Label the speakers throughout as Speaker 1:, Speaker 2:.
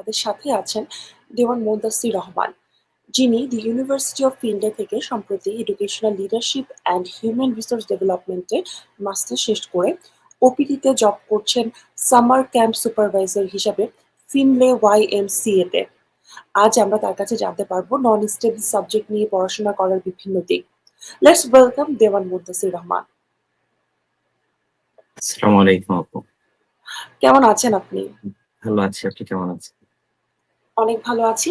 Speaker 1: আমাদের সাথে আছেন দেওয়ান মোদাসির রহমান যিনি দি ইউনিভার্সিটি অফ ফিল্ডে থেকে সম্প্রতি educational leadership and human resource ডেভেলপমেন্টে master শেষ করে ওপিডিতে জব করছেন সামার ক্যাম্প সুপারভাইজার হিসাবে ফিনলে ওয়াই এম তে। আজ আমরা তার কাছে জানতে পারব নন স্টেবল সাবজেক্ট নিয়ে পড়াশোনা করার বিভিন্ন দিক। Let's welcome Dewan Mudassir Rahman.
Speaker 2: আসসালামু আলাইকুম আপু।
Speaker 1: কেমন আছেন আপনি?
Speaker 2: ভালো আছি আপনি কেমন আছেন?
Speaker 1: অনেক ভালো আছি।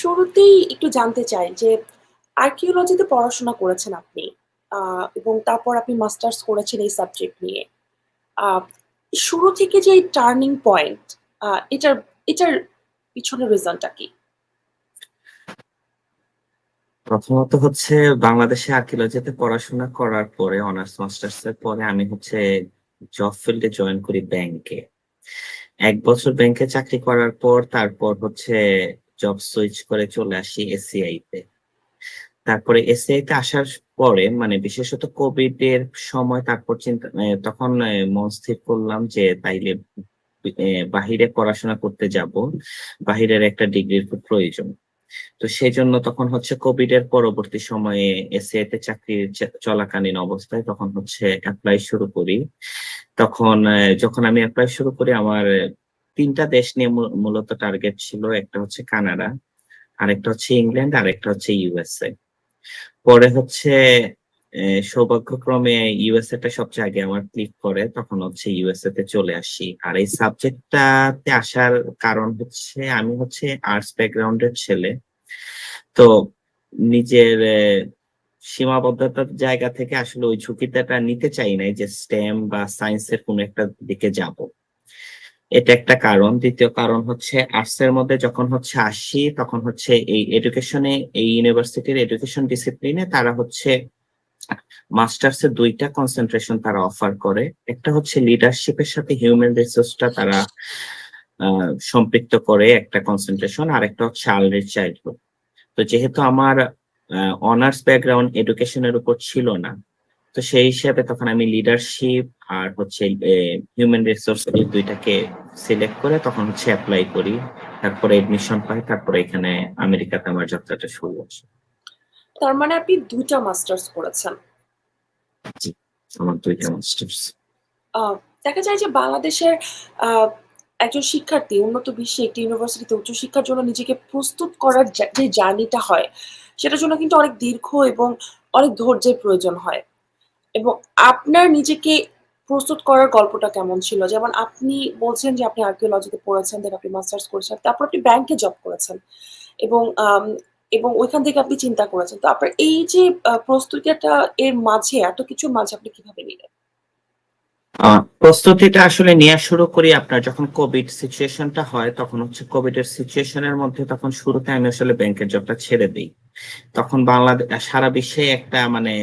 Speaker 1: শুরুতেই একটু জানতে চাই যে আর্কিওলজিতে পড়াশোনা করেছেন আপনি এবং তারপর আপনি মাস্টার্স করেছেন এই সাবজেক্ট নিয়ে। শুরু থেকে যে টার্নিং পয়েন্ট এটার এটার পিছনের রিজনটা কি?
Speaker 2: প্রথমত হচ্ছে বাংলাদেশে আর্কিওলজিতে পড়াশোনা করার পরে অনার্স মাস্টার্স এর পরে আমি হচ্ছে জব ফিল্ডে জয়েন করি ব্যাংকে এক বছর ব্যাংকে চাকরি করার পর তারপর হচ্ছে জব সুইচ করে চলে আসি এসিআই তে। তারপরে এসিআই তে আসার পরে মানে বিশেষত কোভিড এর সময় তারপর চিন্তা তখন মন স্থির করলাম যে তাইলে বাহিরে পড়াশোনা করতে যাব। বাহিরের একটা ডিগ্রির খুব প্রয়োজন। তো সেই জন্য তখন হচ্ছে কোভিড এর পরবর্তী সময়ে এসিআই তে চাকরি চ- চলাকালীন অবস্থায় তখন হচ্ছে অ্যাপ্লাই শুরু করি। তখন যখন আমি অ্যাপ্লাই শুরু করি, আমার তিনটা দেশ নিয়ে মূলত টার্গেট ছিল, একটা হচ্ছে কানাডা, আরেকটা হচ্ছে ইংল্যান্ড আর একটা হচ্ছে ইউএসএ পরে হচ্ছে সৌভাগ্যক্রমে ইউএসএ টা সবচেয়ে আগে আমার ক্লিক করে, তখন হচ্ছে ইউএসএ তে চলে আসি। আর এই সাবজেক্টটাতে আসার কারণ হচ্ছে, আমি হচ্ছে আর্টস ব্যাকগ্রাউন্ডের ছেলে। তো নিজের সীমাবদ্ধতার জায়গা থেকে আসলে ওই ঝুঁকিটা নিতে চাই নাই যে স্টেম বা সায়েন্সের কোনো একটা দিকে যাব। এটা একটা কারণ। দ্বিতীয় কারণ হচ্ছে আর্টস এর মধ্যে যখন হচ্ছে আসি, তখন হচ্ছে এই এডুকেশনে এই ইউনিভার্সিটির এডুকেশন ডিসিপ্লিনে তারা হচ্ছে মাস্টার্স এর দুইটা কনসেন্ট্রেশন তারা অফার করে। একটা হচ্ছে লিডারশিপের সাথে হিউম্যান রিসোর্সটা তারা সম্পৃক্ত করে একটা কনসেন্ট্রেশন আর একটা হচ্ছে আর্লি চাইল্ডহুড তো যেহেতু আমার অনার্স ব্যাকগ্রাউন্ড এডুকেশনের উপর ছিল না, তো সেই হিসাবে তখন আমি লিডারশিপ আর হচ্ছে হিউম্যান রিসোর্স এই দুইটাকে সিলেক্ট করে তখন হচ্ছে অ্যাপ্লাই করি তারপরে এডমিশন পাই তারপরে এখানে আমেরিকাতে আমার যাত্রাটা শুরু হচ্ছে
Speaker 1: তার মানে আপনি দুইটা মাস্টার্স করেছেন?
Speaker 2: আমার দুইটা মাস্টার্স
Speaker 1: দেখা যায় যে বাংলাদেশের আহ, একজন শিক্ষার্থী উন্নত বিশ্বে একটি ইউনিভার্সিটিতে উচ্চশিক্ষার জন্য নিজেকে প্রস্তুত করার যে জার্নিটা হয় সেটার জন্য কিন্তু অনেক দীর্ঘ এবং অনেক ধৈর্যের প্রয়োজন হয়। এবং আপনার নিজেকে প্রস্তুত করার গল্পটা কেমন ছিল? যেমন আপনি বলছেন যে আপনি আর্কিওলজিতে পড়েছেন দেন আপনি মাস্টার্স করেছেন, তারপর আপনি ব্যাংকে জব করেছেন এবং এবং ওইখান থেকে আপনি চিন্তা করেছেন। তো আপনার এই যে প্রস্তুতিটা এর মাঝে এত কিছুর মাঝে আপনি কীভাবে নিলেন?
Speaker 2: প্রস্তুতিটা আসলে নেওয়া শুরু করি আপনার যখন কোভিড সিচুয়েশনটা হয়, তখন হচ্ছে কোভিড এর সিচুয়েশনের মধ্যে তখন শুরুতে আমি আসলে ব্যাংকের জবটা ছেড়ে দিই। তখন বাংলাদেশ সারা বিশ্বে একটা মানে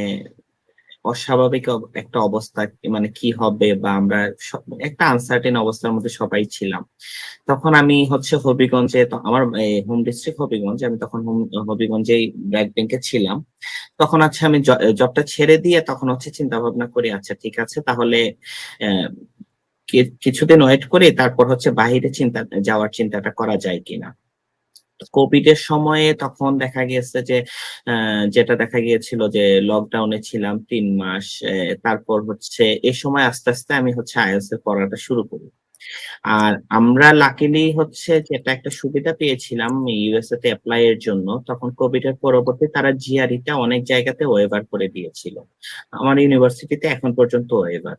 Speaker 2: অস্বাভাবিক একটা অবস্থা মানে কি হবে বা আমরা একটা আনসার্টেন অবস্থার মধ্যে সবাই ছিলাম। তখন আমি হচ্ছে হবিগঞ্জে আমার হোম ডিস্ট্রিক্ট হবিগঞ্জ, আমি তখন হবিগঞ্জেই ব্র্যাক ব্যাংকে ছিলাম। তখন হচ্ছে আমি জবটা ছেড়ে দিয়ে তখন হচ্ছে চিন্তা ভাবনা করি আচ্ছা ঠিক আছে, তাহলে কিছুদিন ওয়েট করে, তারপর হচ্ছে বাইরে চিন্তা, যাওয়ার চিন্তাটা করা যায় কিনা। কোভিড এর সময়ে তখন দেখা গিয়েছে যে যেটা দেখা গিয়েছিল যে লকডাউনে ছিলাম তিন মাস তারপর হচ্ছে এই সময় আস্তে আস্তে আমি হচ্ছে আইএলস এর পড়াটা শুরু করি। আর আমরা লাকিলি হচ্ছে যেটা একটা সুবিধা পেয়েছিলাম ইউএসএ তে অ্যাপ্লাই এর জন্য, তখন কোভিড এর পরবর্তী তারা জিআরইটা অনেক জায়গাতে ওয়েভার করে দিয়েছিল। আমার ইউনিভার্সিটিতে এখন পর্যন্ত ওয়েভার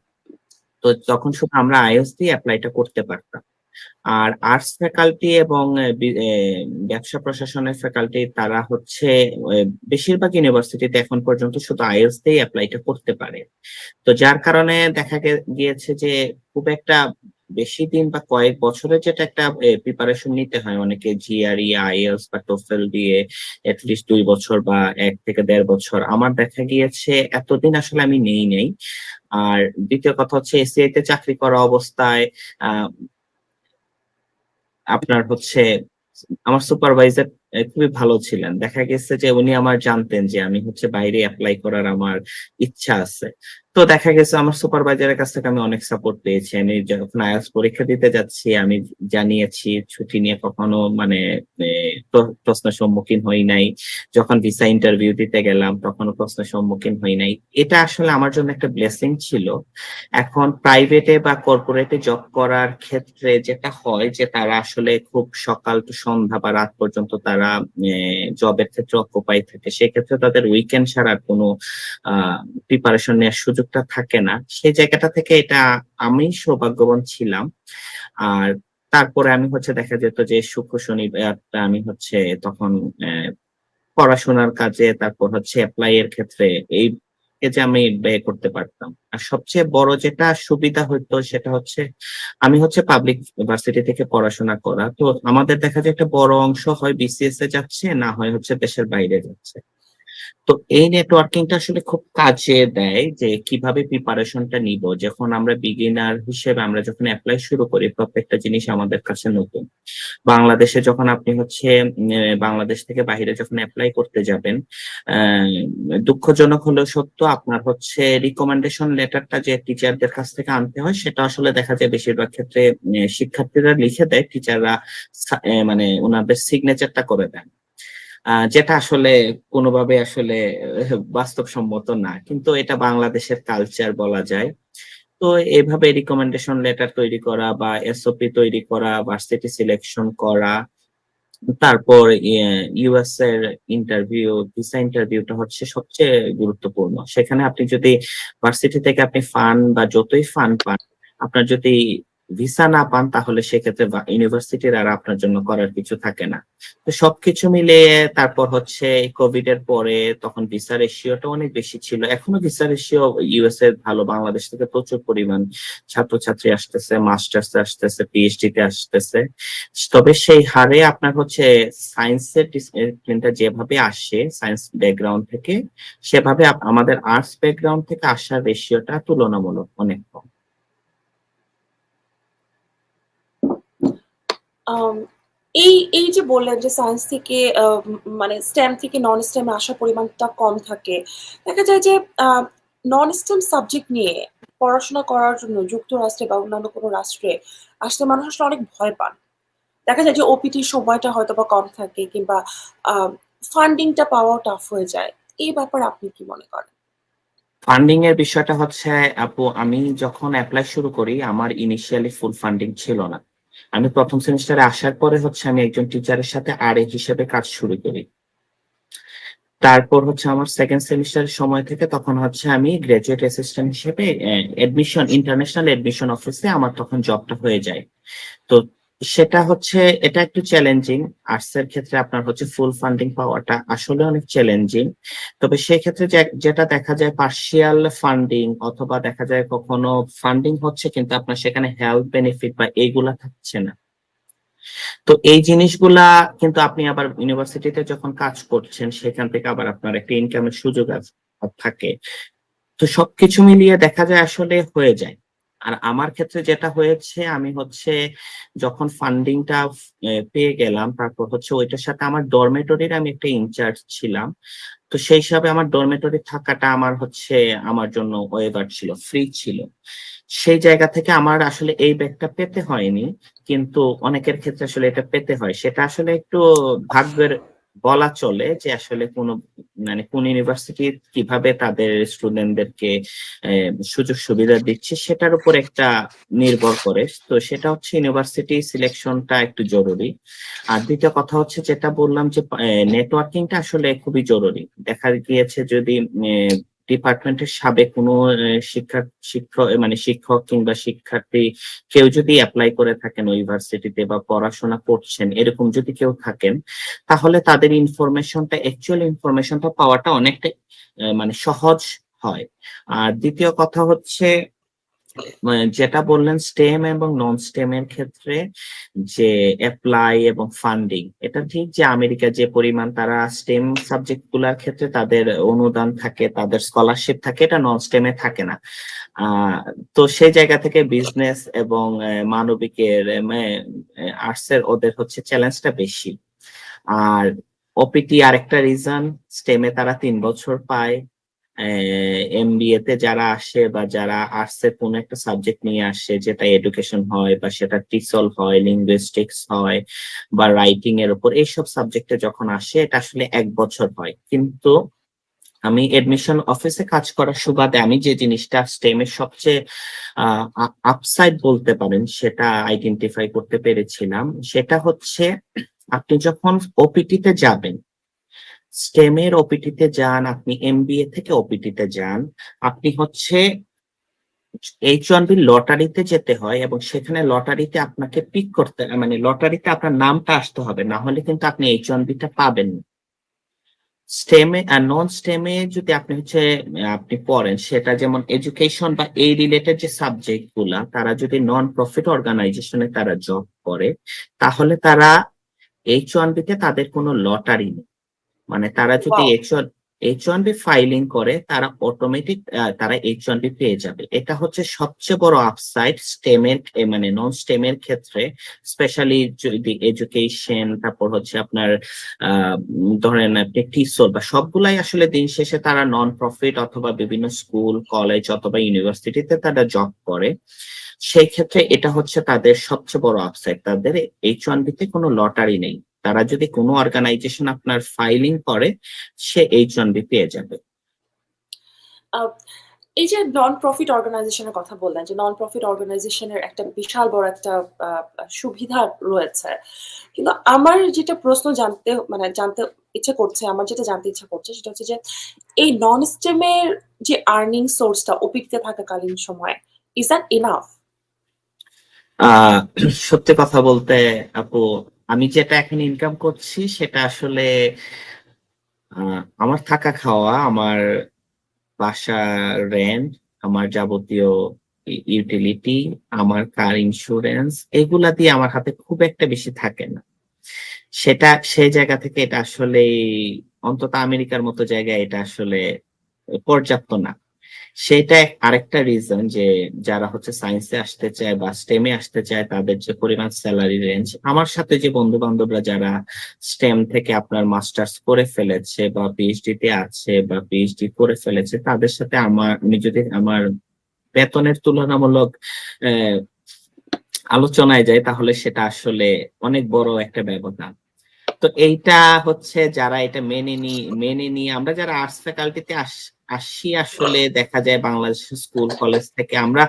Speaker 2: তো তখন শুধু আমরা আইএস দিয়ে অ্যাপ্লাইটা করতে পারতাম। আর আর্টস ফ্যাকাল্টি এবং ব্যবসা প্রশাসনের ফ্যাকাল্টি তারা হচ্ছে বেশিরভাগ ইউনিভার্সিটিতে এখন পর্যন্ত শুধু আইএলস দিয়ে অ্যাপ্লাইটা করতে পারে। তো যার কারণে দেখা গিয়েছে যে খুব একটা বেশি দিন বা কয়েক বছরের যেটা একটা প্রিপারেশন নিতে হয়। অনেকে জিআরই আইএলস বা টোফেল দিয়ে এটলিস্ট দুই বছর বা এক থেকে দেড় বছর। আমার দেখা গিয়েছে এতদিন আসলে আমি নেই নেই। আর দ্বিতীয় কথা হচ্ছে এসিআই তে চাকরি করা অবস্থায় আপনার হচ্ছে আমার সুপারভাইজার খুবই ভালো ছিলেন। দেখা গেছে যে উনি আমার জানতেন যে আমি হচ্ছে বাইরে অ্যাপ্লাই করার আমার ইচ্ছা আছে। তো দেখা গেছে আমার সুপারভাইজারের কাছ থেকে আমি অনেক সাপোর্ট পেয়েছি। আমি যখন IELTS পরীক্ষা দিতে যাচ্ছি, আমি জানিয়েছি ছুটি নিয়ে কখনো মানে এ, প্র প্রশ্নের সম্মুখীন হই নাই। যখন ভিসা ইন্টারভিউ দিতে গেলাম, তখনও প্রশ্নের সম্মুখীন হই নাই। এটা আসলে আমার জন্য একটা ব্লেসিং ছিল। এখন প্রাইভেটে বা কর্পোরেটে জব করার ক্ষেত্রে যেটা হয় যে তারা আসলে খুব সকাল টু সন্ধ্যা বা রাত পর্যন্ত তারা এ জবের ক্ষেত্রে অকুপাই থাকে। সেক্ষেত্রে তাদের উইকেন্ড ছাড়া কোনো প্রিপারেশন নেওয়ার সুযোগটা থাকে না। সেই জায়গাটা থেকে এটা আমি সৌভাগ্যবান ছিলাম। আর তারপরে আমি হচ্ছে দেখা যেত যে শুক্র, শনিবার আমি হচ্ছে তখন পড়াশোনার কাজে তারপর হচ্ছে অ্যাপ্লাই এর ক্ষেত্রে এই এই যে আমি ব্যয় করতে পারতাম। আর সবচেয়ে বড় যেটা সুবিধা হইতো সেটা হচ্ছে, আমি হচ্ছে পাবলিক ইউনিভার্সিটি থেকে পড়াশোনা করা। তো আমাদের দেখা যায় একটা বড় অংশ হয় বিসিএস এ যাচ্ছে, না হয় হচ্ছে দেশের বাইরে যাচ্ছে। তো এই নেটওয়ার্কিংটা আসলে খুব কাজে দেয় যে কীভাবে প্রিপারেশনটা নিব যখন আমরা বিগিনার হিসেবে আমরা যখন অ্যাপ্লাই শুরু করি প্রত্যেকটা জিনিস আমাদের কাছে নতুন। বাংলাদেশে যখন আপনি হচ্ছে বাংলাদেশ থেকে বাহিরে যখন অ্যাপ্লাই করতে যাবেন, দুঃখজনক হলেও সত্য আপনার হচ্ছে রিকমেন্ডেশন লেটারটা যে টিচারদের কাছ থেকে আনতে হয় সেটা আসলে দেখা যায় বেশিরভাগ ক্ষেত্রে শিক্ষার্থীরা লিখে দেয়, টিচাররা মানে উনাদের সিগনেচারটা করে দেন। যেটা আসলে কোনোভাবে আসলে বাস্তবসম্মত না। কিন্তু এটা বাংলাদেশের কালচার বলা যায়। তো এভাবে রিকমেন্ডেশন লেটার তৈরি করা বা এসওপি তৈরি করা, ভার্সিটি সিলেকশন করা, তারপর ইয়ে ইউএস এর ইন্টারভিউ, ভিসা ইন্টারভিউটা হচ্ছে সবচেয়ে গুরুত্বপূর্ণ। সেখানে আপনি যদি ভার্সিটি থেকে আপনি ফান্ড বা যতই ফান্ড পান, আপনার যদি ভিসা না পান তাহলে সেক্ষেত্রে ইউনিভার্সিটির আর আপনার জন্য করার কিছু থাকে না। তো সবকিছু মিলিয়ে তারপর হচ্ছে কোভিড এর পরে তখন ভিসা রেশিওটা অনেক বেশি ছিল। এখনও ভিসা রেশিও ইউএস এ ভালো। বাংলাদেশ থেকে প্রচুর পরিমাণ ছাত্রছাত্রী আসতেছে, মাস্টার্স আসতেছে, পিএইচডি তে আসতেছে। তবে সেই হারে আপনার হচ্ছে সায়েন্সের ডিসিপ্লিনটা যেভাবে আসে সায়েন্স ব্যাকগ্রাউন্ড থেকে, সেভাবে আমাদের আর্টস ব্যাকগ্রাউন্ড থেকে আসার রেশিওটা তুলনামূলক অনেক কম।
Speaker 1: এই এই যে বললেন যে সায়েন্স থেকে মানে স্টেম থেকে নন স্টেম আসার পরিমাণটা কম থাকে। দেখা যায় যে নন স্টেম সাবজেক্ট নিয়ে পড়াশোনা করার জন্য যুক্তরাষ্ট্রে বা অন্যান্য কোনো রাষ্ট্রে আসলে মানুষ আসলে অনেক ভয় পান। দেখা যায় যে ওপিটির সময়টা হয়তো বা কম থাকে কিংবা, আ ফান্ডিং টা পাওয়াও টাফ হয়ে যায়। এই ব্যাপারে আপনি কি মনে করেন?
Speaker 2: ফান্ডিং এর বিষয়টা হচ্ছে, আপু, আমি যখন অ্যাপ্লাই শুরু করি, আমার ইনিশিয়ালি ফুল ফান্ডিং ছিল না। আমি প্রথম সেমিস্টারে আসার পরে হচ্ছে আমি একজন টিচারের সাথে আরএ হিসেবে কাজ শুরু করি। তারপর হচ্ছে আমার সেকেন্ড সেমিস্টারের সময় থেকে তখন হচ্ছে আমি গ্রাজুয়েট অ্যাসিস্ট্যান্ট হিসেবে অ্যা অ্যাডমিশন ইন্টারন্যাশনাল অ্যাডমিশন অফিসে আমার তখন জবটা হয়ে যায়। তো সেটা হচ্ছে, এটা একটু চ্যালেঞ্জিং। আর্টস এর ক্ষেত্রে আপনার হচ্ছে ফুল ফান্ডিং পাওয়াটা আসলে অনেক চ্যালেঞ্জিং। তবে সেক্ষেত্রে যেটা দেখা যায় পার্শিয়াল ফান্ডিং অথবা দেখা যায় কখনো ফান্ডিং হচ্ছে কিন্তু আপনার সেখানে হেলথ বেনিফিট বা এইগুলা থাকছে না। তো এই জিনিসগুলা কিন্তু আপনি আবার ইউনিভার্সিটিতে যখন কাজ করছেন, সেখান থেকে আবার আপনার একটা ইনকামের সুযোগ থাকে। তো সবকিছু মিলিয়ে দেখা যায় আসলে হয়ে যায়। আর আমার ক্ষেত্রে যেটা হয়েছে আমি হচ্ছে যখন ফান্ডিংটা পেয়ে গেলাম তারপর হচ্ছে ওইটার সাথে আমার ডরমেটরির আমি একটা ইনচার্জ ছিলাম। তো সেই হিসাবে আমার ডরমেটরি থাকাটা আমার হচ্ছে আমার জন্য ওয়েভার ছিল, ফ্রি ছিল। সেই জায়গা থেকে আমার আসলে এই ব্যাগটা পেতে হয়নি। কিন্তু অনেকের ক্ষেত্রে আসলে এটা পেতে হয়। সেটা আসলে একটু ভাগ্যের বলা চলে যে আসলে কোন মানে কোন ইউনিভার্সিটি কীভাবে তাদের স্টুডেন্টদেরকে সুযোগ সুবিধা দিচ্ছে সেটার উপর একটা নির্ভর করে। তো সেটা হচ্ছে ইউনিভার্সিটি সিলেকশনটা একটু জরুরি। আর দ্বিতীয় কথা হচ্ছে যেটা বললাম যে নেটওয়ার্কিংটা আসলে খুবই জরুরি। দেখা গিয়েছে যদি ডিপার্টমেন্টের সাবেক কোনো শিক্ষা শিক্ষক মানে শিক্ষক কিংবা শিক্ষার্থী কেউ যদি অ্যাপ্লাই করে থাকেন ইউনিভার্সিটিতে ভার্সিটিতে বা পড়াশোনা করছেন এরকম যদি কেউ থাকেন, তাহলে তাদের ইনফরমেশনটা অ্যাকচুয়াল ইনফরমেশনটা পাওয়াটা অনেকটাই মানে সহজ হয়। আর দ্বিতীয় কথা হচ্ছে যেটা বললেন স্টেম এবং নন স্টেম এর ক্ষেত্রে যে অ্যাপ্লাই এবং ফান্ডিং এটা ঠিক যে আমেরিকা যে পরিমাণ তারা স্টেম সাবজেক্টগুলার ক্ষেত্রে তাদের অনুদান থাকে, তাদের স্কলারশিপ থাকে এটা নন স্টেম থাকে না। তো সেই জায়গা থেকে বিজনেস এবং মানবিকের আর্টস এর ওদের হচ্ছে চ্যালেঞ্জটা বেশি। আর ওপিটি আরেকটা রিজন স্টেমে তারা তিন বছর পায় এমবিএ তে যারা আসে বা যারা এর কোনো একটা সাবজেক্ট নিয়ে আসে, যেটা এডুকেশন হয় বা সেটা টিসল হয় লিঙ্গুইস্টিক্স হয় বা রাইটিং এর উপর, এইসব সাবজেক্টে যখন আসে, এটা আসলে এক বছর হয়। কিন্তু আমি এডমিশন অফিসে কাজ করার সুবাদে আমি যে জিনিসটা স্টেমের সবচেয়ে আপসাইড বলতে পারেন, সেটা আইডেন্টিফাই করতে পেরেছিলাম, সেটা হচ্ছে আপনি যখন ওপিটি তে যাবেন স্টেমের ওপিটি তে যান, আপনি এমবিএ থেকে ওপিটি তে যান, আপনি হচ্ছে এইচ ওয়ান বি লটারিতে যেতে হয় এবং সেখানে লটারিতে আপনাকে পিক করতে মানে লটারিতে আপনার নামটা আসতে হবে, না হলে কিন্তু আপনি এইচ ওয়ান বিটা পাবেন না। স্টেমে আর নন স্টেমে যদি আপনি হচ্ছে, আপনি পড়েন, সেটা যেমন এডুকেশন বা এই রিলেটেড যে সাবজেক্টগুলা, তারা যদি নন প্রফিট অর্গানাইজেশনে তারা জব করে, তাহলে তারা এইচ ওয়ান বিতে তাদের কোনো লটারি নেই। মানে তারা যদি H one H one B filing করে তারা অটোমেটিক তারা এইচ ওয়ান বি পেয়ে যাবে। এটা হচ্ছে সবচেয়ে বড় আপসাইড স্টেমের মানে নন স্টেমের ক্ষেত্রে স্পেশালি যদি এডুকেশন তারপর হচ্ছে আপনার আহ, ধরেন আপনি টিসল বা সবগুলাই আসলে দিন শেষে তারা নন প্রফিট অথবা বিভিন্ন স্কুল কলেজ অথবা ইউনিভার্সিটিতে তারা জব করে। সেই ক্ষেত্রে এটা হচ্ছে তাদের সবচেয়ে বড় আপসাইড তাদের এইচ ওয়ান বিতে কোনো লটারি নেই। তারা যদি কোনো অর্গানাইজেশন আপনার ফাইলিং করে সে এইচ ওয়ান বি পেয়ে যাবে।
Speaker 1: এই যে নন প্রফিট অর্গানাইজেশনের কথা বললেন যে নন প্রফিট অর্গানাইজেশনের একটা বিশাল বড় একটা সুবিধা রয়েছে। কিন্তু আমার যেটা প্রশ্ন জানতে মানে জানতে ইচ্ছে করছে আমার যেটা জানতে ইচ্ছা করছে সেটা হচ্ছে যে এই নন স্টেমের যে আর্নিং সোর্সটা ওপিটিতে থাকাকালীন সময় ইজ দ্যাট ইনাফ
Speaker 2: সত্যি কথা বলতে আপু আমি যেটা এখন ইনকাম করছি সেটা আসলে আহ, আমার থাকা খাওয়া আমার বাসা রেন্ট আমার যাবতীয় ইউটিলিটি আমার কার ইন্স্যুরেন্স এগুলা দিয়ে আমার হাতে খুব একটা বেশি থাকে না। সেটা সেই জায়গা থেকে এটা আসলে অন্তত আমেরিকার মতো জায়গায় এটা আসলে পর্যাপ্ত না। সেটা আরেকটা রিজন যে যারা হচ্ছে সায়েন্সে আসতে চায় বা স্টেমে আসতে চায়, তাদের যে পরিমাণ স্যালারি রেঞ্জ আমার সাথে যে বন্ধু বান্ধবরা যারা স্টেম থেকে আপনার মাস্টার্স করে ফেলেছে বা পিএইচডি তে আছে বা পিএইচডি করে ফেলেছে, তাদের সাথে আমার আমি যদি আমার বেতনের তুলনামূলক আলোচনায় যাই, তাহলে সেটা আসলে অনেক বড় একটা ব্যবধান। তো এইটা হচ্ছে যারা এটা মেনে নি, মেনে নিয়ে, আমরা যারা আর্টস ফ্যাকাল্টিতে আসি আসলে দেখা যায় বাংলাদেশের স্কুল কলেজ থেকে, আমরা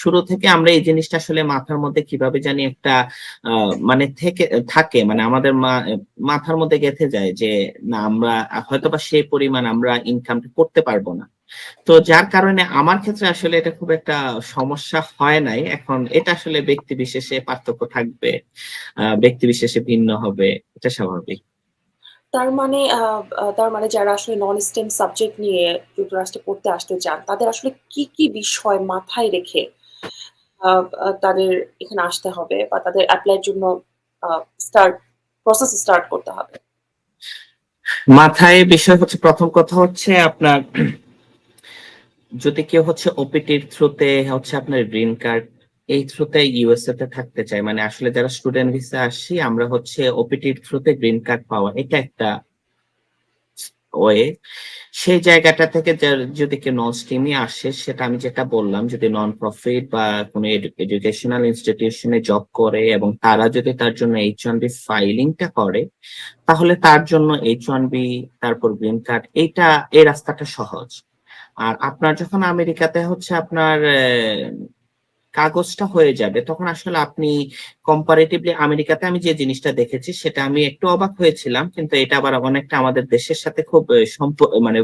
Speaker 2: শুরু থেকে আমরা এই জিনিসটা আসলে মাথার মধ্যে কীভাবে জানি একটা মানে থেকে, থাকে মানে আমাদের মাথার মধ্যে গেঁথে যায় যে না, আমরা হয়তোবা সেই পরিমাণ আমরা ইনকাম করতে পারব না। তো যার কারণে আমার ক্ষেত্রে আসলে এটা খুব একটা সমস্যা হয় নাই। এখন এটা আসলে ব্যক্তি বিশেষে পার্থক্য থাকবে ব্যক্তি বিশেষে ভিন্ন হবে এটা স্বাভাবিক।
Speaker 1: তার মানে তার মানে যারা আসলে নন স্টেম সাবজেক্ট নিয়ে যুক্তরাষ্ট্রে পড়তে আসতে চান তাদের আসলে কি কি বিষয় মাথায় রেখে তাদের এখানে আসতে হবে বা তাদের অ্যাপ্লাইয়ের জন্য স্টার্ট প্রসেস স্টার্ট করতে হবে?
Speaker 2: মাথায় বিষয় হচ্ছে প্রথম কথা হচ্ছে আপনার যদি কেউ হচ্ছে ওপিটির থ্রুতে হচ্ছে আপনার গ্রিন কার্ড এই থ্রুতে ইউএসএ তে থাকতে চায়। মানে আসলে যারা স্টুডেন্ট ভিসা আসি, আমরা হচ্ছে ওপিটির থ্রুতে গ্রিন কার্ড পাওয়া, এটা একটা ওয়ে। সেই জায়গাটা থেকে যদি কেউ নন স্ট্রিমে আসে, সেটা আমি যেটা বললাম, যদি নন প্রফিট বা কোনো এডুকেশনাল ইনস্টিটিউশনে জব করে এবং তারা যদি তার জন্য এইচ ওয়ান বি ফাইলিংটা করে, তাহলে তার জন্য এইচ ওয়ান বি তারপর গ্রিন কার্ড এইটা এই রাস্তাটা সহজ। আর আপনার যখন আমেরিকাতে হচ্ছে আপনার কাগজটা হয়ে যাবে, তখন আসলে আপনি কম্পারেটিভলি আমেরিকাতে আমি যে জিনিসটা দেখেছি, সেটা আমি একটু অবাক হয়েছিলাম, কিন্তু এটা আবার অনেকটা আমাদের দেশের সাথে খুব মানে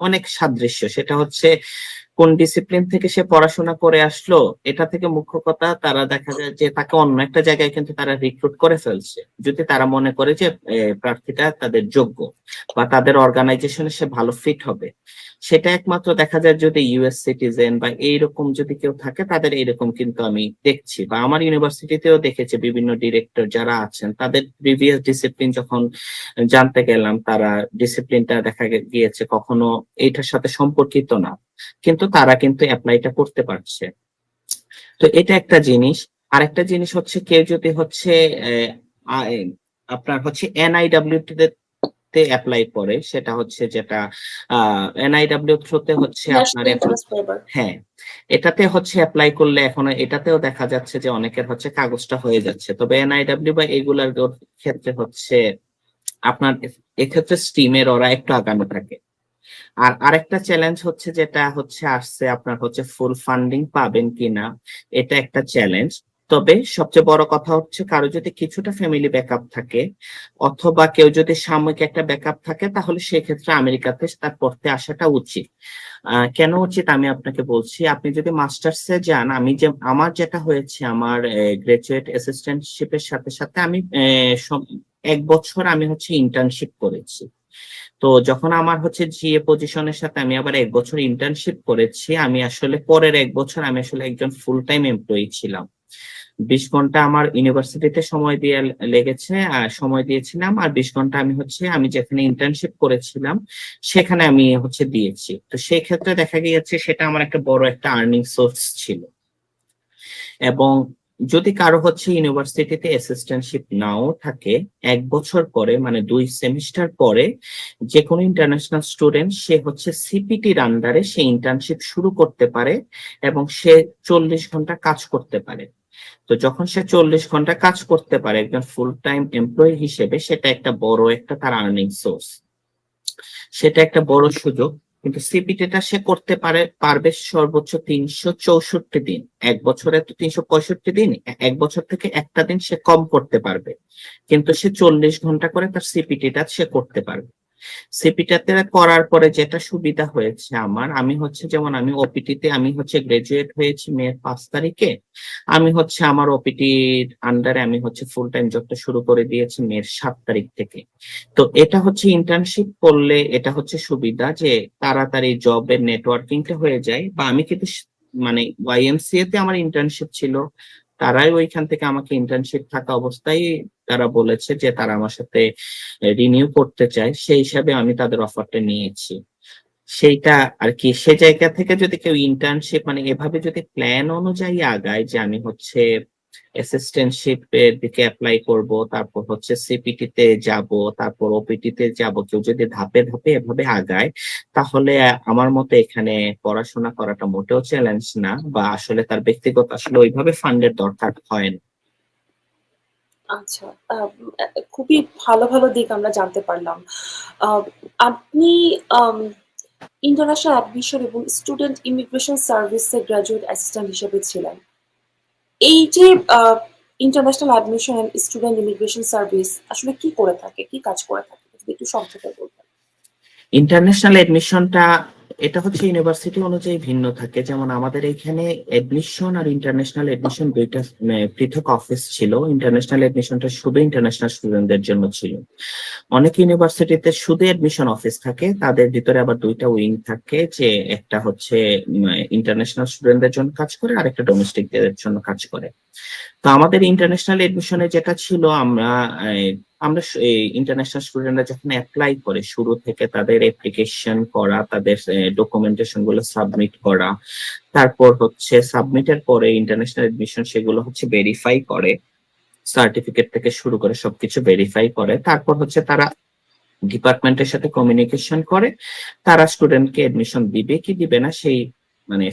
Speaker 2: অনেক সাদৃশ্য। সেটা হচ্ছে কোন ডিসিপ্লিন থেকে সে পড়াশোনা করে আসলো, এটা থেকে মুখ্য কথা তারা দেখা যায় যে তাকে অন্য একটা জায়গায় কিন্তু তারা রিক্রুট করে ফেলছে। যদি তারা মনে করে যে প্রার্থীটা তাদের যোগ্য বা তাদের অর্গানাইজেশনে সে ভালো ফিট হবে। সেটা একমাত্র দেখা যায় যদি ইউএস সিটিজেন বা এইরকম যদি কেউ থাকে, তাদের এইরকম কিন্তু আমি দেখছি বা আমার ইউনিভার্সিটিতেও দেখেছি বিভিন্ন ডিরেক্টর যারা আছেন, তাদের প্রিভিয়াস ডিসিপ্লিন যখন জানতে গেলাম, তারা ডিসিপ্লিনটা দেখা গিয়েছে কখনো এইটার সাথে সম্পর্কিত না। কিন্তু তারা কিন্তু অ্যাপ্লাইটা করতে পারছে তো এটা একটা জিনিস আরেকটা জিনিস হচ্ছে কেউ যদি হচ্ছে আপনার হচ্ছে এনআইডাব্লিউ তে অ্যাপ্লাই করে সেটা হচ্ছে যেটা আহ এনআইডাব্লিউ থ্রুতে হচ্ছে আপনার। হ্যাঁ, এটাতে হচ্ছে অ্যাপ্লাই করলে এখন এটাতেও দেখা যাচ্ছে যে অনেকের হচ্ছে কাগজটা হয়ে যাচ্ছে। তবে এনআইডাব্লিউ বা এগুলার ক্ষেত্রে হচ্ছে আপনার এক্ষেত্রে স্টিমের ওরা একটু আগানো থাকে। আর আরেকটা চ্যালেঞ্জ হচ্ছে যেটা হচ্ছে আসছে আপনার হচ্ছে ফুল ফান্ডিং পাবেন কিনা এটা একটা চ্যালেঞ্জ। তবে সবচেয়ে বড় কথা হচ্ছে কারও যদি কিছুটা ফ্যামিলি ব্যাকআপ থাকে অথবা কেউ যদি সাময়িক একটা ব্যাকআপ থাকে তাহলে সেক্ষেত্রে আমেরিকাতে তার পড়তে আসাটা উচিত। কেন উচিত আমি আপনাকে বলছি। আপনি যদি মাস্টার্সে যান আমি যে আমার যেটা হয়েছে আমার এ গ্র্যাজুয়েট অ্যাসিস্ট্যান্টশিপ এর সাথে, সাথে আমি এ সম ১ বছর আমি হচ্ছে ইন্টার্নশিপ করেছি। তো যখন আমার হচ্ছে জিএ পজিশনের সাথে আমি আবার এক বছর ইন্টার্নশিপ করেছি, আমি আসলে পরের এক বছর আমি আসলে একজন ফুল টাইম এমপ্লয়ি ছিলাম। ২০ ঘণ্টা আমার ইউনিভার্সিটিতে সময় দিয়ে লেগেছে, আ সময় দিয়েছিলাম। আর ২০ ঘণ্টা আমি হচ্ছে আমি যেখানে ইন্টার্নশিপ করেছিলাম সেখানে আমি হচ্ছে দিয়েছি। তো সেই ক্ষেত্রে দেখা গিয়েছে সেটা আমার একটা বড় একটা আর্নিং সোর্স ছিল। এবং যদি কারও হচ্ছে ইউনিভার্সিটিতে অ্যাসিস্ট্যান্টশিপ নাও থাকে, এক বছর পরে মানে দুই সেমিস্টার পরে যেকোনো ইন্টারন্যাশনাল স্টুডেন্ট সে হচ্ছে সিপিটির আন্ডারে সে ইন্টার্নশিপ শুরু করতে পারে এবং সে ৪০ ঘণ্টা কাজ করতে পারে। তো যখন সে ৪০ ঘণ্টা কাজ করতে পারে একজন ফুল টাইম এমপ্লয়ি হিসেবে সেটা একটা বড় একটা তার আর্নিং সোর্স। সেটা একটা বড় সুযোগ। কিন্তু সিপিটিটা সে করতে পারে, পারবে সর্বোচ্চ ৩৬৪ দিন। এক বছরে তো ৩৬৫ দিন। এক বছর থেকে একটা দিন সে কম করতে পারবে। কিন্তু সে ৪০ ঘণ্টা করে তার সিপিটিটা সে করতে পারবে। সিপিটাতে করার পরে যেটা সুবিধা হয়েছে আমার, আমি হচ্ছে যেমন আমি ওপিটিতে আমি হচ্ছে গ্রাজুয়েট হয়েছি মের ৫ তারিখে। আমি হচ্ছে আমার ওপিটির আন্ডারে আমি হচ্ছে ফুল টাইম জবটা শুরু করে দিয়েছি মের ৭ তারিখ থেকে। তো এটা হচ্ছে ইন্টার্নশিপ করলে এটা হচ্ছে সুবিধা যে তাড়াতাড়ি জবের নেটওয়ার্কিংটা হয়ে যায় বা আমি কিন্তু মানে YMCA তে আমার ইন্টার্নশিপ ছিল। তারাই ওইখান থেকে আমাকে ইন্টার্নশিপ থাকা অবস্থায় তারা বলেছে যে তারা আমার সাথে রিনিউ করতে চায়। সেই হিসাবে আমি তাদের অফারটা নিয়েছি। সেইটা আর কি, সে জায়গা থেকে যদি কেউ ইন্টার্নশিপ মানে এভাবে যদি প্ল্যান অনুযায়ী আগায় যে আমি হচ্ছে অ্যাসিস্ট্যান্টশিপ এর দিকে এপ্লাই করব, তারপর হচ্ছে সিপিটিতে যাব, তারপর ওপিটিতে যাব। কেউ যদি ধাপে, ধাপে এভাবে আগায় তাহলে আমার মতে এখানে পড়াশোনা করাটা মোটেও চ্যালেঞ্জ না বা আসলে তার ব্যক্তিগত আসলে ওইভাবে ফান্ডের দরকার হয় না।
Speaker 1: আচ্ছা। খুবই ভালো, ভালো দিক আমরা জানতে পারলাম। আপনি ইন্টারন্যাশনাল অ্যাডমিশন এবং স্টুডেন্ট ইমিগ্রেশন সার্ভিসে গ্রাজুয়েট অ্যাসিস্ট্যান্ট হিসেবে ছিলেন। এই যে international admission and student immigration service আসলে কি করে থাকে? কি কাজ করে থাকে? একটু সংক্ষেপে বলতেন।
Speaker 2: ইন্টারন্যাশনাল অ্যাডমিশনটা এটা হচ্ছে ইউনিভার্সিটি অনুযায়ী ভিন্ন থাকে। যেমন আমাদের এখানে এডমিশন আর ইন্টারন্যাশনাল এডমিশন দুইটা পৃথক অফিস ছিল। ইন্টারন্যাশনাল অ্যাডমিশনটা শুধু ইন্টারন্যাশনাল স্টুডেন্টদের জন্য ছিল। অনেক ইউনিভার্সিটিতে শুধু এডমিশন অফিস থাকে। তাদের ভিতরে আবার দুইটা উইং থাকে যে একটা হচ্ছে ইন্টারন্যাশনাল স্টুডেন্টদের জন্য কাজ করে, আরেকটা ডোমেস্টিকদের জন্য কাজ করে। তো আমাদের ইন্টারন্যাশনাল অ্যাডমিশনে যেটা ছিল আমরা আমরা ইন্টারন্যাশনাল স্টুডেন্টরা যখন অ্যাপ্লাই করে শুরু থেকে তাদের অ্যাপ্লিকেশন করা, তাদের ডকুমেন্টেশনগুলো সাবমিট করা। তারপর হচ্ছে সাবমিটের পরে ইন্টারন্যাশনাল এডমিশন সেগুলো হচ্ছে ভেরিফাই করে। সার্টিফিকেট থেকে শুরু করে সবকিছু ভেরিফাই করে। তারপর হচ্ছে তারা ডিপার্টমেন্টের সাথে কমিউনিকেশন করে। তারা স্টুডেন্টকে অ্যাডমিশন দিবে কি দিবে না সেই মানে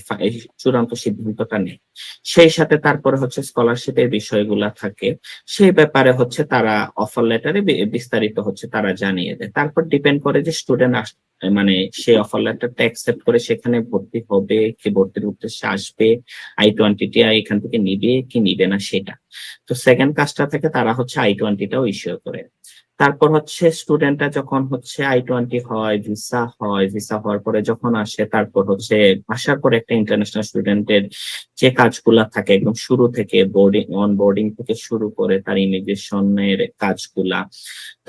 Speaker 2: চূড়ান্ত সিদ্ধান্তটা নেয়। সেই সাথে তারপরে হচ্ছে স্কলারশিপের বিষয়গুলা থাকে। সেই ব্যাপারে হচ্ছে তারা অফার লেটারে বিস্তারিত হচ্ছে তারা জানিয়ে দেয়। তারপর ডিপেন্ড করে যে স্টুডেন্ট আস মানে সেই অফার লেটারটা অ্যাকসেপ্ট করে সেখানে ভর্তি হবে, কি ভর্তির উদ্দেশ্যে আসবে, I-20 টি এখান থেকে নিবে কি নিবে না সেটা। তো সেকেন্ড কাজটা থেকে তারা হচ্ছে I-20 টাও ইস্যু করে। তারপর হচ্ছে স্টুডেন্টরা যখন হচ্ছে আই টোয়েন্টি হয়, ভিসা হয়, ভিসা হওয়ার পরে যখন আসে তারপর হচ্ছে আসার পরে একটা ইন্টারন্যাশনাল স্টুডেন্টের যে কাজগুলা থাকে একদম শুরু থেকে বোর্ডিং অনবোর্ডিং থেকে শুরু করে তার ইমিগ্রেশনের কাজগুলা।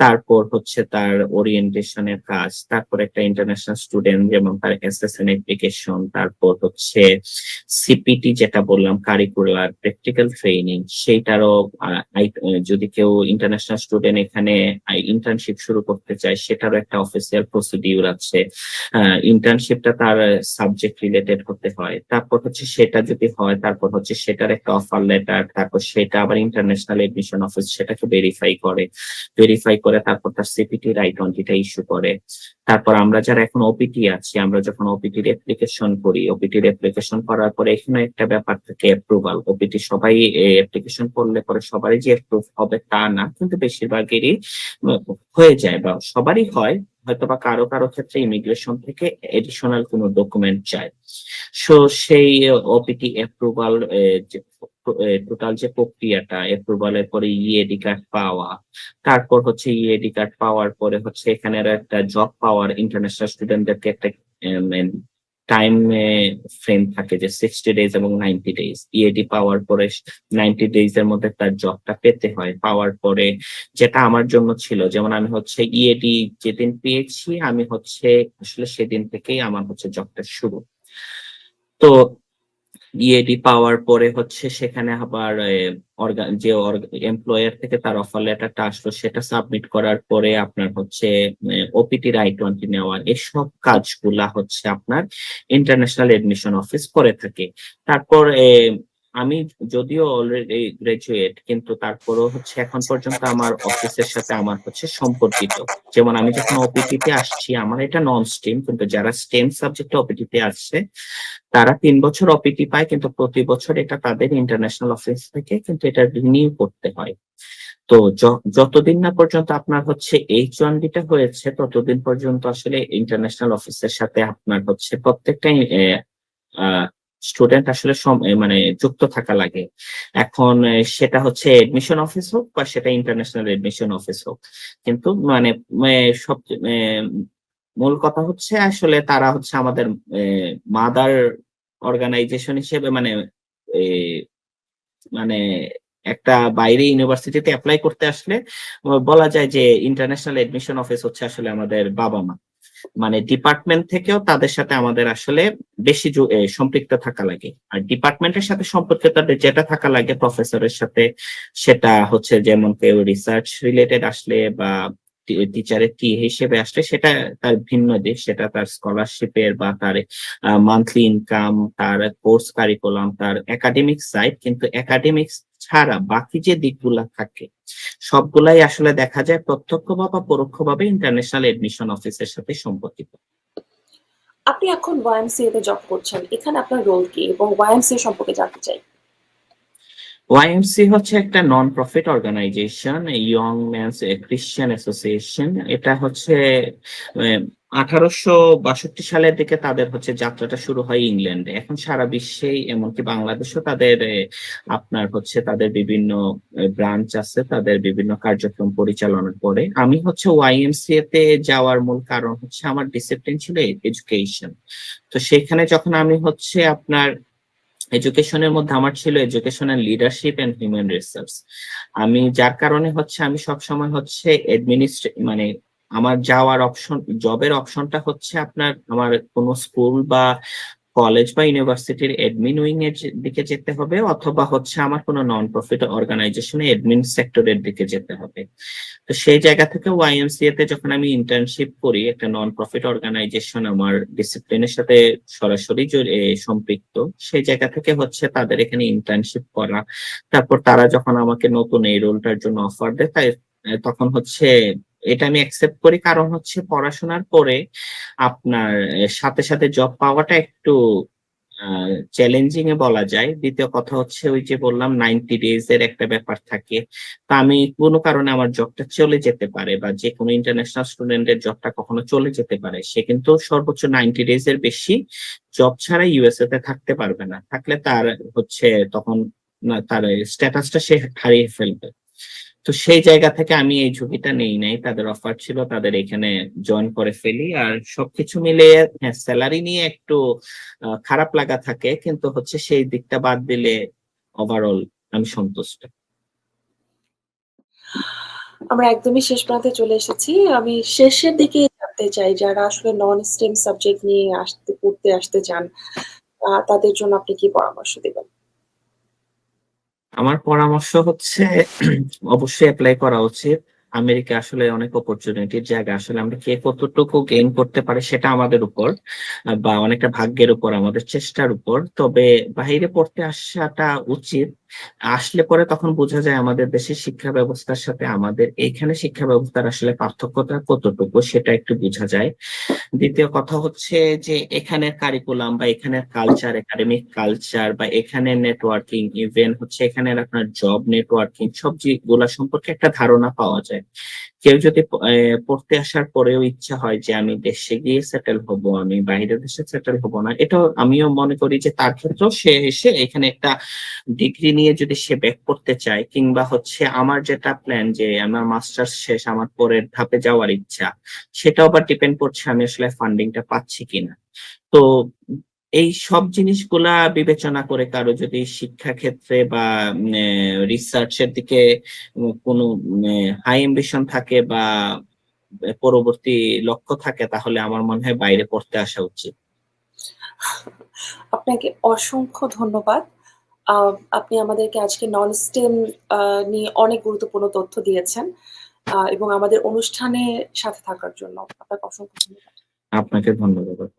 Speaker 2: তারপর হচ্ছে তার ওরিয়েন্টেশন এর কাজ। তারপর একটা ইন্টারন্যাশনাল স্টুডেন্ট যেমন তার এসএসএন অ্যাপ্লিকেশন, তারপর হচ্ছে সিপিটি যেটা বললাম কারিকুলার প্র্যাকটিক্যাল ট্রেনিং সেইটারও যদি কেউ ইন্টারন্যাশনাল স্টুডেন্ট এখানে ইন্টার্নশিপ শুরু করতে চায় সেটারও একটা অফিসিয়াল প্রসিডিউর আছে। ইন্টার্নশিপটা তার সাবজেক্ট রিলেটেড হতে হয়। তারপর হচ্ছে সেটা যদি হয় হয় তারপর হচ্ছে সেটার একটা অফার লেটার তারপর সেটা আবার ইন্টারন্যাশনাল এডমিশন অফিস সেটাকে ভেরিফাই করে। ভেরিফাই করে তারপর তার সিপিটি রাইট অনটিটা ইস্যু করে। তারপর আমরা যারা এখন ওপিটি আছি, আমরা যখন ওপিটির অ্যাপ্লিকেশন করি ওপিটির অ্যাপ্লিকেশন করার পরে এখানে একটা ব্যাপার থাকে অ্যাপ্রুভাল ওপিটি সবাই অ্যাপ্লিকেশন করলে পরে সবারই যে অ্যাপ্রুভ হবে তা না, কিন্তু বেশিরভাগেরই হয়ে যায় বা সবারই হয়। হয়তো বা কারও কারও ক্ষেত্রে ইমিগ্রেশন থেকে এডিশনাল কোনো ডকুমেন্ট চায় সো সেই ওপিটি অ্যাপ্রুভাল টোটাল যে প্রক্রিয়াটা অ্যাপ্রুভালের পরে ইএডি কার্ড পাওয়া, তারপর হচ্ছে ইএডি কার্ড পাওয়ার পরে হচ্ছে এখানে একটা জব পাওয়ার ইন্টারন্যাশনাল স্টুডেন্টদেরকে একটা টাইম ফ্রেম থাকে যে সিক্সটি ডেজ এবং নাইনটি ডেজ ইএডি পাওয়ার পরে নাইনটি ডেজ এর মধ্যে তার জবটা পেতে হয়। পাওয়ার পরে যেটা আমার জন্য ছিল, যেমন আমি হচ্ছে ইএডি যেদিন পেয়েছি, আমি হচ্ছে আসলে সেদিন থেকেই আমার হচ্ছে জবটা শুরু। তো ইএডি পাওয়ার পরে হচ্ছে সেখানে আবার যে এমপ্লয়ার থেকে তার অফার লেটারটা আসলো, সেটা সাবমিট করার পরে আপনার হচ্ছে ওপিটি রাইট টোয়েন্টি নেওয়ার এসব কাজগুলা হচ্ছে আপনার ইন্টারন্যাশনাল এডমিশন অফিস করে থাকে। তারপর আমি যদিও অলরেডি গ্রাজুয়েট কিন্তু তারপরও হচ্ছে এখন পর্যন্ত আমার অফিসের সাথে আমার হচ্ছে সম্পর্কিত। যেমন আমি যখন ওপিটি তে আসছি, আমার এটা নন স্টেম কিন্তু যারা স্টেম সাবজেক্টে ওপিটি তে আসছে, তারা তিন বছর অপিটি পায়, কিন্তু প্রতি বছর এটা তাদের ইন্টারন্যাশনাল অফিস থেকে কিন্তু এটা রিনিউ করতে হয়। তো যতদিন না পর্যন্ত আপনার হচ্ছে এইচ ওয়ান বিটা হয়েছে, ততদিন পর্যন্ত আসলে ইন্টারন্যাশনাল অফিসের সাথে আপনার হচ্ছে প্রত্যেকটাই স্টুডেন্ট আসলে মানে যুক্ত থাকা লাগে। এখন সেটা হচ্ছে এডমিশন অফিস হোক বা সেটা ইন্টারন্যাশনাল এডমিশন অফিস হোক। কিন্তু মানে সব মূল কথা হচ্ছে আসলে তারা হচ্ছে আমাদের মাদার অর্গানাইজেশন হিসেবে মানে মানে একটা বাইরে ইউনিভার্সিটিতে অ্যাপ্লাই করতে আসলে বলা যায় যে ইন্টারন্যাশনাল এডমিশন অফিস হচ্ছে আসলে আমাদের বাবা মা মানে ডিপার্টমেন্ট থেকেও তাদের সাথে আমাদের আসলে বেশি সম্পৃক্ত থাকা লাগে। আর ডিপার্টমেন্টের সাথে সম্পর্কে তাদের যেটা থাকা লাগে প্রফেসরের সাথে, সেটা হচ্ছে যেমন কেউ রিসার্চ রিলেটেড আসলে বা টিচারের টি হিসেবে আসলে সেটা তার ভিন্ন দিক সেটা তার স্কলারশিপের বা তার মান্থলি ইনকাম তার কোর্স কারিকুলাম তার একাডেমিক সাইড কিন্তু একাডেমিক্স ছাড়া বাকি যে দিকগুলো থাকে, সবগুলাই আসলে দেখা যায় প্রত্যক্ষ বা পরোক্ষভাবে ইন্টারন্যাশনাল এডমিশন অফিসের সাথে সম্পর্কিত।
Speaker 1: আপনি এখন ওয়াইএমসি তে জব করছেন, এখানে আপনার রোল কি? এবং ওয়াইএমসিএ সম্পর্কে জানতে চাই।
Speaker 2: ওয়াইএমসি হচ্ছে একটা non profit organisation young man's Christian association এটা হচ্ছে আঠারোশো বাষট্টি সালের দিকে তাদের হচ্ছে যাত্রাটা শুরু হয় ইংল্যান্ডে। এখন সারা বিশ্বেই এমনকি বাংলাদেশেও তাদের আপনার হচ্ছে তাদের বিভিন্ন ব্রাঞ্চ আছে, তাদের বিভিন্ন কার্যক্রম পরিচালনা করে আমি হচ্ছে ওয়াইএমসিএ তে যাওয়ার মূল কারণ হচ্ছে আমার ডিসিপ্লিন ছিল এডুকেশন তো সেখানে যখন আমি হচ্ছে আপনার এডুকেশনের মধ্যে আমার ছিল educational leadership and human resource আমি যার কারণে হচ্ছে আমি সবসময় হচ্ছে অ্যাডমিনিস্ট্রে মানে আমার যাওয়ার অপশন জবের অপশনটা হচ্ছে আপনার আমার কোনো স্কুল বা কলেজ বা ইউনিভার্সিটির এডমিন উইং এর দিকে যেতে হবে, অথবা হচ্ছে আমার কোনো নন প্রফিট অর্গানাইজেশনে এডমিন সেক্টরের দিকে যেতে হবে। তো সেই জায়গা থেকে ওয়াইএমসিএ তে যখন আমি ইন্টার্নশিপ করি, একটা নন প্রফিট অর্গানাইজেশন আমার ডিসিপ্লিনের সাথে সরাসরি সম্পৃক্ত, সেই জায়গা থেকে হচ্ছে তাদের এখানে ইন্টার্নশিপ করা। তারপর তারা যখন আমাকে নতুন এই রোলটার জন্য অফার দেয়, তাই তখন হচ্ছে এটা আমি অ্যাকসেপ্ট করি। কারণ হচ্ছে পড়াশোনার পরে আপনার সাথে সাথে জব পাওয়াটা একটু চ্যালেঞ্জিং এ বলা যায়। দ্বিতীয় কথা হচ্ছে ওই যে বললাম নাইনটি ডেজ এর একটা ব্যাপার থাকে। তা আমি কোনো কারণে আমার জবটা চলে যেতে পারে বা যে কোনো ইন্টারন্যাশনাল স্টুডেন্টের জবটা কখনো চলে যেতে পারে। সে কিন্তু সর্বোচ্চ নাইনটি ডেজ এর বেশি জব ছাড়া ইউএসএ তে থাকতে পারবে না। থাকলে তার হচ্ছে তখন তার স্ট্যাটাসটা সে হারিয়ে ফেলবে। তো সেই জায়গা থেকে আমি এই ঝুঁকিটা নেই নাই। তাদের অফার ছিল, তাদের এখানে জয়েন করে ফেলি। আর সবকিছু মিলিয়ে হ্যাঁ স্যালারি নিয়ে একটু খারাপ লাগা থাকে। কিন্তু হচ্ছে সেই দিকটা বাদ দিলে ওভারঅল আমি সন্তুষ্ট।
Speaker 1: আমরা একদমই শেষ প্রান্তে চলে এসেছি। আমি শেষের দিকে জানতে চাই, যারা আসলে নন স্টেম সাবজেক্ট নিয়ে আসতে, পড়তে আসতে চান তাদের জন্য আপনি কি পরামর্শ দিবেন?
Speaker 2: আমার পরামর্শ হচ্ছে অবশ্যই অ্যাপ্লাই করা উচিত আমেরিকা আসলে অনেক অপরচুনিটির জায়গা। আসলে আমরা কে কতটুকু গেইন করতে পারে সেটা আমাদের উপর বা অনেকটা ভাগ্যের উপর, আমাদের চেষ্টার উপর। তবে বাহিরে পড়তে আসাটা উচিত। আসলে পরে তখন বোঝা যায় আমাদের দেশের শিক্ষা ব্যবস্থার সাথে আমাদের এখানে শিক্ষা ব্যবস্থার আসলে পার্থক্যটা কতটুকু সেটা একটু বোঝা যায়। দ্বিতীয় কথা হচ্ছে যে এখানের কারিকুলাম বা এখানের কালচার, একাডেমিক কালচার বা এখানে নেটওয়ার্কিং ইভেন হচ্ছে এখানের আপনার জব নেটওয়ার্কিং সব যেগুলা সম্পর্কে একটা ধারণা পাওয়া যায়। কেউ যদি পড়তে আসার পরেও ইচ্ছা হয় যে আমি দেশে গিয়ে সেটেল হব আমি বাইরের দেশে সেটেল হব না। এটা আমিও মনে করি যে তার ক্ষেত্রেও সে এসে এখানে একটা ডিগ্রি নিয়ে যদি সে ব্যাক করতে চায়, কিংবা হচ্ছে আমার যেটা প্ল্যান যে আমার মাস্টার্স শেষ, আমার পরের ধাপে যাওয়ার ইচ্ছা। সেটাও আবার ডিপেন্ড করছে আমি আসলে ফান্ডিং টা পাচ্ছি কিনা। তো এই সব জিনিসগুলা বিবেচনা করে কারও যদি শিক্ষা ক্ষেত্রে বা এ রিসার্চ এর দিকে কোনো হাই এম্বিশন থাকে বা পরবর্তী লক্ষ্য থাকে, তাহলে আমার মনে হয় বাইরে পড়তে আসা উচিত।
Speaker 1: আপনাকে অসংখ্য ধন্যবাদ। আপনি আমাদেরকে আজকে নন স্টেম নিয়ে অনেক গুরুত্বপূর্ণ তথ্য দিয়েছেন। এবং আমাদের অনুষ্ঠানে সাথে থাকার জন্য আপনাকে অসংখ্য ধন্যবাদ।
Speaker 2: আপনাকে ধন্যবাদ।